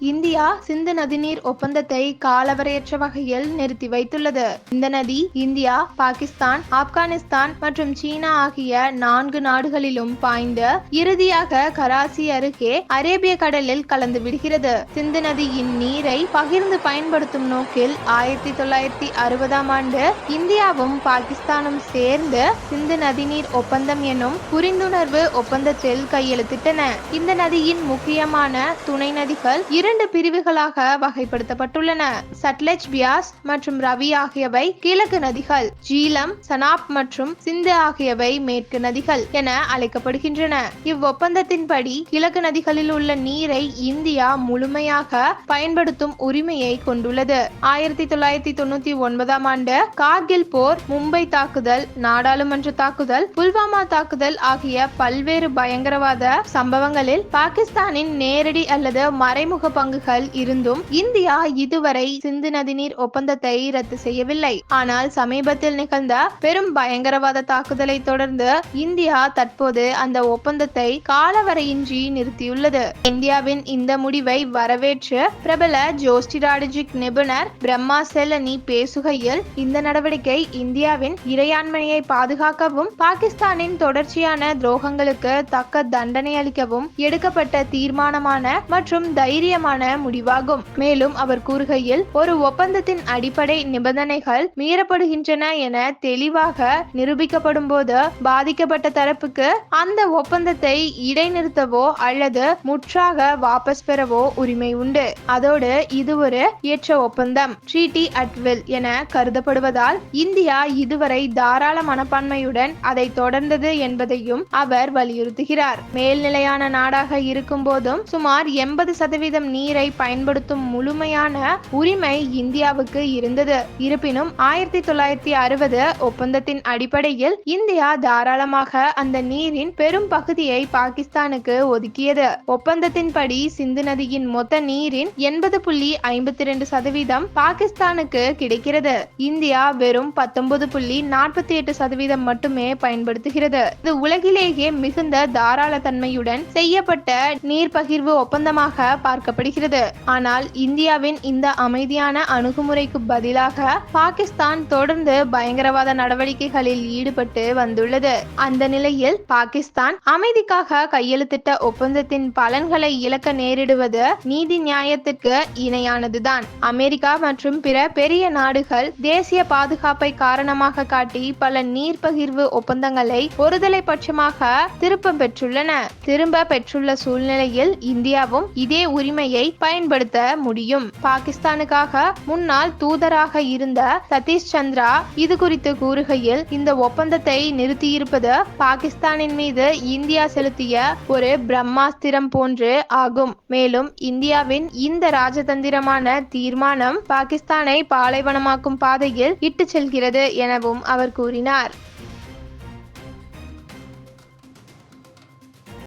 India சிந்து நதிநீர் ஒப்பந்தத்தை காலவரையற்ற வகையில் நிறுத்தி வைத்துள்ளது. இந்த நதி இந்தியா பாகிஸ்தான் ஆப்கானிஸ்தான் மற்றும் சீனா ஆகிய நான்கு நாடுகளிலும் பாய்ந்து இறுதியாக கராசி அருகே அரேபிய கடலில் கலந்து விடுகிறது. சிந்து நதியின் நீரை பகிர்ந்து பயன்படுத்தும் நோக்கில் ஆயிரத்தி தொள்ளாயிரத்தி அறுபதாம் ஆண்டு இந்தியாவும் பாகிஸ்தானும் சேர்ந்து சிந்து நதிநீர் ஒப்பந்தம் எனும் புரிந்துணர்வு ஒப்பந்தத்தில் கையெழுத்திட்டன. இந்த நதியின் முக்கியமான துணை நதிகள் இரண்டு பிரிவுகளாக வகைப்படுத்தப்பட்டுள்ளன. சட்லெஜ் பியாஸ் மற்றும் ரவி ஆகியவை கிழக்கு நதிகள் ஜீலம் சனாப் மற்றும் சிந்து ஆகியவை மேற்கு நதிகள் என அழைக்கப்படுகின்றன. இவ்வொப்பந்தத்தின்படி கிழக்கு நதிகளில் உள்ள நீரை இந்தியா முழுமையாக பயன்படுத்தும் உரிமையை கொண்டுள்ளது. ஆயிரத்தி தொள்ளாயிரத்தி தொண்ணூத்தி ஒன்பதாம் ஆண்டு கார்கில் போர் மும்பை தாக்குதல் நாடாளுமன்ற தாக்குதல் புல்வாமா தாக்குதல் ஆகிய பல்வேறு பயங்கரவாத சம்பவங்களில் பாகிஸ்தானின் நேரடி அல்லது மறைமுக பங்குகள் இருந்தும் இந்தியா இதுவரை சிந்து நதிநீர் ஒப்பந்தத்தை ரத்து செய்யவில்லை. ஆனால் சமீபத்தில் நிகழ்ந்த பெரும் பயங்கரவாத தாக்குதலை தொடர்ந்து இந்தியா தற்போது அந்த ஒப்பந்தத்தை காலவரையின்றி நிறுத்தியுள்ளது. இந்தியாவின் இந்த முடிவை வரவேற்று பிரபல ஜோஸ்டிராடஜிக் நிபுணர் பிரம்மா செல்லனி பேசுகையில் இந்த நடவடிக்கை இந்தியாவின் இறையாண்மையை பாதுகாக்கவும் பாகிஸ்தானின் தொடர்ச்சியான துரோகங்களுக்கு தக்க தண்டனை அளிக்கவும் எடுக்கப்பட்ட தீர்மானமான மற்றும் தைரியமான முடிவாகும். மேலும் அவர் கூறுகையில் ஒரு ஒப்பந்தத்தின் அடிப்படை நிபந்தனைகள் மீறப்படுகின்றன என தெளிவாக நிரூபிக்கப்படும் போது பாதிக்கப்பட்ட தரப்புக்கு அந்த ஒப்பந்தத்தை இடைநிறுத்தவோ அல்லது முற்றாக வாபஸ் பெறவோ உரிமை உண்டு. அதோடு இது ஒரு ஏற்ற ஒப்பந்தம். ட்ரீட்டி அட்வில் என கருதப்படுவதால் இந்தியா இதுவரை தாராள மனப்பான்மையுடன் அதை தொடர்ந்தது என்பதையும் அவர் வலியுறுத்துகிறார். மேல்நிலையான நாடாக இருக்கும் போதும் சுமார் எண்பது சதவீதம் நீரை பயன்படுத்தும் முழுமையான உரிமை இந்தியாவுக்கு இருந்தது. இருப்பினும் ஆயிரத்தி தொள்ளாயிரத்தி அறுபது ஒப்பந்தத்தின் அடிப்படையில் இந்தியா தாராளமாக அந்த நீரின் பெரும் பகுதியை பாகிஸ்தானுக்கு ஒதுக்கியது. ஒப்பந்தத்தின்படி சிந்து நதியின் மொத்த நீரின் எண்பது புள்ளி ஐம்பத்தி ரெண்டு சதவீதம் பாகிஸ்தானுக்கு கிடைக்கிறது. இந்தியா வெறும் பத்தொன்பது புள்ளி நாற்பத்தி எட்டு சதவீதம் மட்டுமே பயன்படுத்துகிறது. இது உலகிலேயே மிகுந்த தாராள தன்மையுடன் செய்யப்பட்ட நீர் பகிர்வு ஒப்பந்தமாக பார்க்கப்படுகிறது. ஆனால் இந்தியாவின் இந்த அமைதியான அணுகுமுறைக்கு பதிலாக பாகிஸ்தான் தொடர்ந்து பயங்கரவாத நடவடிக்கைகளில் ஈடுபட்டு வந்துள்ளது. அந்த நிலையில் பாகிஸ்தான் அமைதிக்காக கையெழுத்திட்ட ஒப்பந்தத்தின் பலன்களை இழக்க நேரிடுவது நீதி நியாயத்திற்கு இணையானதுதான். அமெரிக்கா மற்றும் பிற பெரிய நாடுகள் தேசிய பாதுகாப்பை காரணமாக காட்டி பல நீர் பகிர்வு ஒப்பந்தங்களை ஒருதலை பட்சமாக திரும்ப பெற்றுள்ளன. திரும்ப பெற்றுள்ள சூழ்நிலையில் இந்தியாவும் இதே உரிமையை பயன்படுத்த முடியும். பாகிஸ்தானுக்காக முன்னாள் தூதராக இருந்த சதீஷ் சந்திரா இது குறித்து கூறுகையில் இந்த ஒப்பந்தத்தை நிறுத்தியிருப்பது பாகிஸ்தானின் மீது இந்தியா செலுத்திய ஒரு பிரம்மாஸ்திரம் போன்று ஆகும். மேலும் இந்தியாவின் இந்த ராஜதந்திரமான தீர்மானம் பாகிஸ்தானை பாலைவனமாக்கும் பாதையில் இட்டு செல்கிறது எனவும் அவர் கூறினார்.